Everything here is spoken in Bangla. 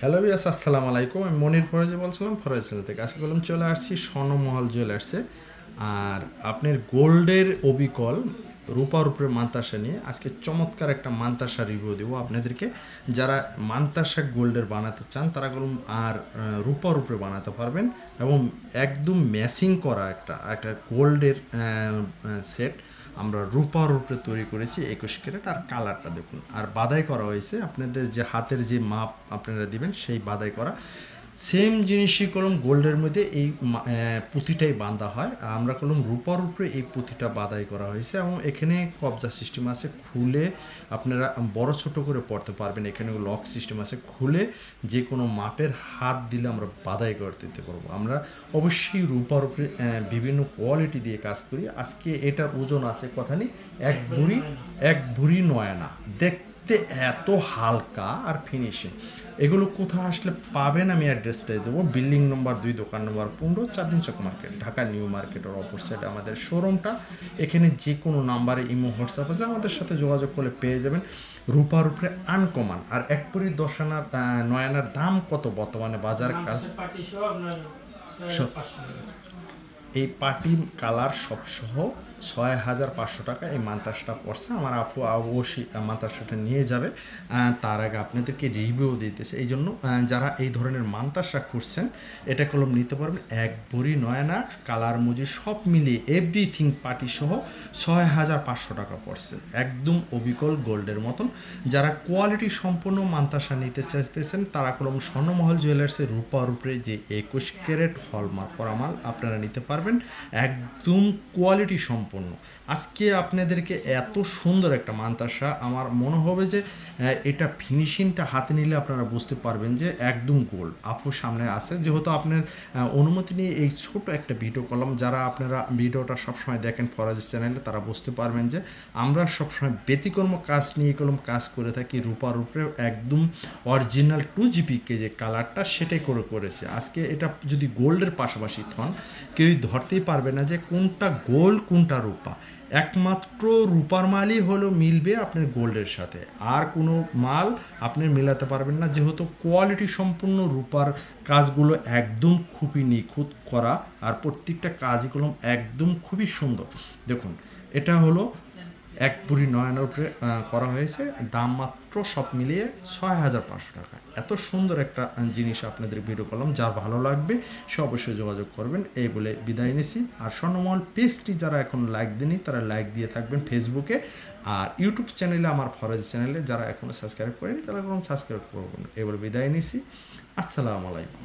হ্যালো বিয়াস আসসালামু আলাইকুম। আমি মনির ফরাজি বলছিলাম, ফরাজ ছেলে থেকে। আজকে বললাম চলে আসছি স্বর্ণমহল জুয়েলার্সে আর আপনার গোল্ডের অবিকল রূপার উপরে মান্তাসা নিয়ে আজকে চমৎকার একটা মান্তাসা রিভিউ দেবো আপনাদেরকে। যারা মান্তাসা গোল্ডের বানাতে চান, তারা বলুন, আর রূপার উপরে বানাতে পারবেন এবং একদম ম্যাচিং করা একটা একটা গোল্ডের সেট আমরা রূপার উপরে তৈরি করেছি একুশ ক্যারেট আর কালারটা দেখুন। আর বাদাই করা হয়েছে, আপনাদের যে হাতের যে মাপ আপনারা দিবেন, সেই বাদাই করা। সেম জিনিসই কলম গোল্ডের মধ্যে এই পুঁথিটাই বাঁধা হয়। আমরা কলম রূপার উপরে এই পুঁথিটা বাদাই করা হয়েছে এবং এখানে কবজা সিস্টেম আছে, খুলে আপনারা বড় ছোট করে পড়তে পারবেন। এখানে লক সিস্টেম আছে, খুলে যে কোনো মাপের হাত দিলে আমরা বাদাই করতে দিতে পারব। আমরা অবশ্যই রূপার উপরে বিভিন্ন কোয়ালিটি দিয়ে কাজ করি। আজকে এটার ওজন আছে কথা নেই, এক ভুড়ি এক ভুড়ি নয় না দেখতে এত হালকা আর ফিনিশিং এগুলো কোথায় আসলে পাবেন আমি অ্যাড্রেসটাই দেবো। বিল্ডিং নম্বর দুই দোকান নম্বর পনেরো চার দিন চক মার্কেট ঢাকা নিউ মার্কেটের অপর সাইডে আমাদের শোরুমটা এখানে যে কোনো নাম্বারে ইমো হোয়াটসঅ্যাপ আছে আমাদের সাথে যোগাযোগ করলে পেয়ে যাবেন। রূপার উপরে আনকমান আর এক পরি দশ আনার নয় আনার দাম কত বর্তমানে বাজার কাল। এই পার্টি কালার সব সহ ছয় হাজার পাঁচশো টাকা এই মান্তাসটা পড়ছে। আমার আপু অবশ্যই মান্তাসাটা নিয়ে যাবে। তার আগে আপনাদেরকে রিভিউ দিতেছে। এই জন্য যারা এই ধরনের মান্তাসা খুঁজছেন, এটা কলম নিতে পারবেন। এক বড়ি নয়না কালার মুজি সব মিলিয়ে এভরিথিং পার্টি সহ ছয় হাজার পাঁচশো টাকা পড়ছে। একদম অবিকল গোল্ডের মতন। যারা কোয়ালিটি সম্পন্ন মান্তাসা নিতে চাইতেছেন, তারা কলম স্বর্ণমহল জুয়েলার্সের রূপার উপরে যে একুশ ক্যারেট হলমার্ক করা মাল আপনারা নিতে পারবেন। একদম কোয়ালিটি সম্পন্ন আজকে আপনাদেরকে এত সুন্দর একটা মান্তাসা, আমার মনে হবে যে এটা ফিনিশিংটা হাতে নিলে আপনারা বুঝতে পারবেন যে একদম গোল্ড আপু সামনে আছে। যেহেতু আপনার অনুমতি নিয়ে এই ছোট একটা ভিডিও করলাম, যারা আপনারা ভিডিওটা সবসময় দেখেন ফরাজের চ্যানেলে তারা বুঝতে পারবেন যে আমরা সবসময় ব্যতিকর্ম কাজ নিয়ে কলম কাজ করে থাকি, রূপার উপরে একদম অরিজিনাল টু জিপিকে যে কালারটা সেটাই করে করেছে। আজকে এটা যদি গোল্ডের পাশাপাশি থন, কেউই ধরতেই পারবে না যে কোনটা গোল্ড কোনটা রূপা। একমাত্র রূপার মালই হলো মিলবে আপনার গোল্ডের সাথে। আর কোনো মাল আপনি মেলাতে পারবেন না। যেহেতু কোয়ালিটি সম্পূর্ণ রূপার কাজগুলো একদম খুবই নিখুঁত করা। আর প্রত্যেকটা কাজই কলম একদম খুবই সুন্দর। দেখুন, এটা হলো এক বুড়ি নয়নের উপরে করা হয়েছে। দাম মাত্র সব মিলিয়ে ছয় হাজার পাঁচশো টাকা। এত সুন্দর একটা জিনিস আপনাদের ভিডিও করলাম। যার ভালো লাগবে, সে অবশ্যই যোগাযোগ করবেন। এই বলে বিদায় নিছি। আর স্বর্ণমহল পেজটি যারা এখন লাইক দেনি তারা লাইক দিয়ে থাকবেন ফেসবুকে আর ইউটিউব চ্যানেলে আমার ফরাজ চ্যানেলে যারা এখনও সাবস্ক্রাইব করেনি তারা এখন সাবস্ক্রাইব করবেন। বলে বিদায় নিছি। আসসালামু আলাইকুম।